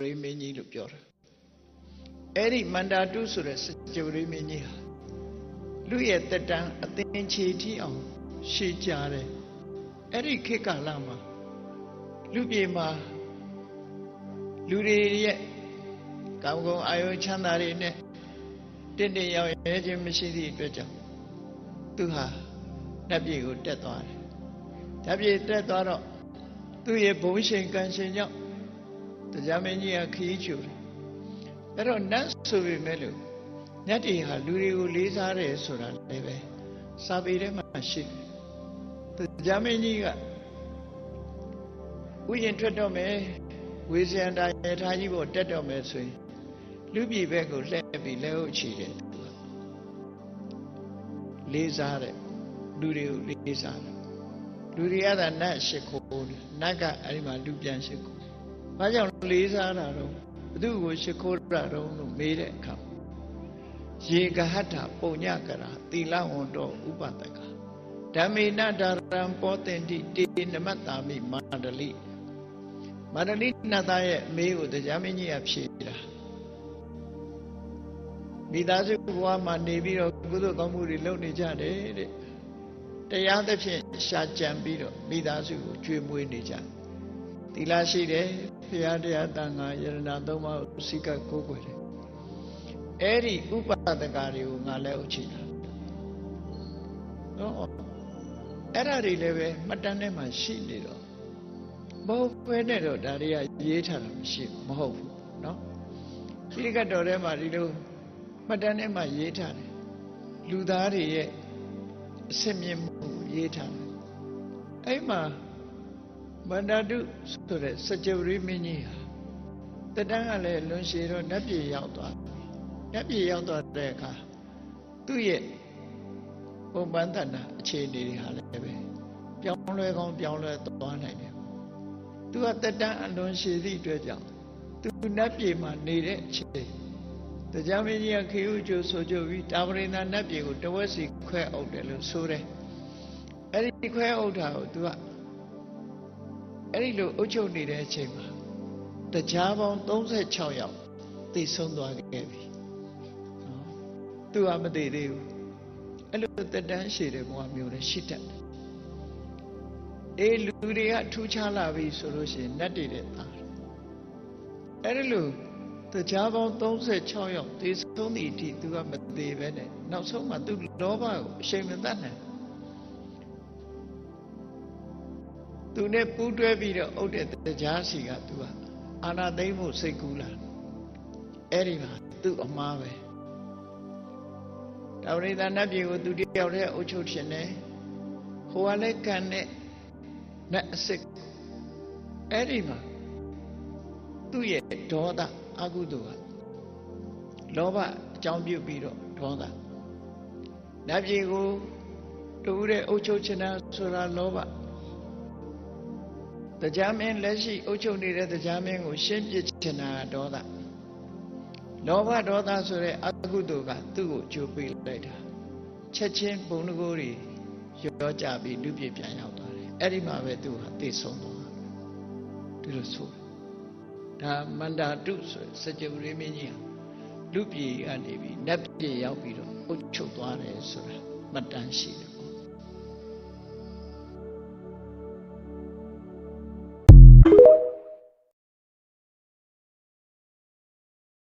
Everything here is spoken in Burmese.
ရိမင်းကြီးလို့ပြောတာအဲ့ဒီမန္တာတုဆိုတဲ့စကြဝဠာမင်းကြီးဟာလူရဲ့တက်တန်းအသင်ချေထိအောင်ရှေ့ကြတယ်အဲ့ဒီခေတ်ကာလမှာလူပြေမှာလူတွေရဲ့ကောင်းကောင်းအာယုချမ်းသာတွေနဲ့တင့်တယ်ရောက်ရဲခြင်းမရှိသည့်အတွက်ကြောင့်သူဟာနတ်ပြည်ကိုတက်သွားတယ်။နတ်ပြည်တက်သွားတော့သူ့ရဲ့ဘုံရှင်ကံရှင်ကြောင့် တရားမင်းကြီးကခရီးချူတယ်။အဲ့တော့နတ်ဆိုပေမဲ့လို့နတ်တွေဟာလူတွေကိုလေးစားတယ်ဆိုတာလည်းပဲစာပေထဲမှာရှိတယ်။တရားမင်းကြီးကဥယျာဉ်ထွက်တော့မယ်ဝေဇယန္တာရထားကြီးပေါ်တက်တော့မယ်ဆိုရင်လူပြည်ဘက်ကိုလှည့်ပြီးလက်ဟုတ်ချီတယ်လေးစားတဲ့လူတွေကိုလေးစားတယ်လူတွေကသာနတ်ရှိခိုးတယ်နတ်ကအဲ့ဒီမှာလူပြန်ရှိခိုး ဘာကြောင့်လေးစားတာတော့ဘသူကိုရှိခိုးတာတော့လို့မေးတဲ့အခါရေကဟတ္ထပုံညကရာသီလဝန္တောဥပဒကဓမ္မေနဒါရံပောတင်တိတေနမတ္တာမိမာန္တလိမာန္တလိနတ်သားရဲ့အမေးကိုတရားမင်းကြီးကဖြေတာမိသားစုဘဝမှာနေပြီးတော့ကုသိုလ်ကောင်းမှုတွေလုပ်နေကြတယ်တဲ့တရားသဖြင့်ရှာကြံပြီးတော့မိသားစုကိုကျွေးမွေးနေကြသီ လရှိတယ်ဘုရားတရားတန်ခါယရဏသုံးပါးကိုစိကကိုးကွယ်တယ်အဲ့ဒီဥပဒကတွေကိုငါလည်းအုပ်ချတာနော်အဲ့ဒါတွေလည်းပဲမှတ်တမ်းထဲမှာရှိနေတော့မဟုတ်ဘဲနဲ့တော့ဒါတွေကရေးထားတာမရှိမဟုတ်ဘူးနော်ဒီကတော်ထဲမှာဒီလိုမှတ်တမ်းထဲမှာရေးထားတယ်လူသားတွေရဲ့အစစ်မြင့်မှုရေးထားတယ်အဲ့မှာ မန္တတုဆိုတဲ့စကြဝဠာမင်းကြီးဟာတတန်းကလည်းလွန်ရှည်တော့နတ်ပြည်ရောက်သွားနတ်ပြည်ရောက်သွားတဲ့အခါသူ့ရဲ့ပုံပန်းတဏအခြေအနေတွေဟာလည်းပဲပြောင်းလဲကောင်းပြောင်းလဲသွားနိုင်တယ်သူကတတန်းအလွန်ရှည်သည့်အတွက်ကြောင့်သူနတ်ပြည်မှာနေတဲ့အချိန်တရားမင်းကြီးကခေဥကျိုးဆိုကြပြီးတာဝရိန္ဒနတ်ပြည်ကိုတဝက်စီခွဲအုပ်တယ်လို့ဆိုတယ်အဲ့ဒီခွဲအုပ်တာကိုသူက အဲ့ဒီလိုအုပ်ချုပ်နေတဲ့အချိန်မှာတရားပေါင်း36ယောက်သိဆုံးသွားခဲ့ပြီနော်သူကမသိသေးဘူးအဲ့လိုတက်တန်းရှည်တဲ့ဘဝမျိုးနဲ့ရှိတတ်တယ်အေးလူတွေကထူးခြားလာပြီဆိုလို့ရှိရင်နတ်တွေတဲ့သားအဲ့ဒီလိုတရားပေါင်း36ယောက်သေဆုံးသည့်အထိသူကမသေးပဲနဲ့နောက်ဆုံးမှသူလောဘကိုအရှိန်မတတ်နိုင် သူနဲ့ပူးတွဲပြီးတော့အုတ်တဲ့တရားစီကသူကအာနာသိမ့်ဖို့စိတ်ကူးလာအဲ့ဒီမှာသူ့အမားပဲတာဝရိသနတ်ပြည်ကိုသူတယောက်တည်းအုပ်ချုပ်ရှင်တယ်ဟိုကလည်းကန်နဲ့နတ်အစစ်အဲ့ဒီမှာသူ့ရဲ့ဒေါသအကုသိုလ်ကလောဘအကြောင်းပြုပြီးတော့ဒေါသနတ်ပြည်ကိုတူတဲ့အုပ်ချုပ်ချင်တာဆိုတာလောဘ တရားမင်းလက်ရှိအုပ်ချုပ်နေတဲ့တရားမင်းကို ရှင်းပြချင်တာဒေါသလောဘဒေါသဆိုတဲ့အကုသိုလ်ကသူ့ကိုကြိုးပေးလိုက်တာချက်ချင်းဘုံတကိုးတွေရောကြပြီးလူပြပြန်ရောက်သွားတယ်အဲ့ဒီမှာပဲသူဟာသိဆုံးသွားတယ်ဒီလိုဆိုတယ်ဒါမန္တာတုဆိုစကြဝဠာမင်းကြီးဟာလူပြည်ကနေပြီးနတ်ပြည်ရောက်ပြီးတော့အုပ်ချုပ်သွားတယ်ဆိုတာမှတ်တမ်းရှိတယ်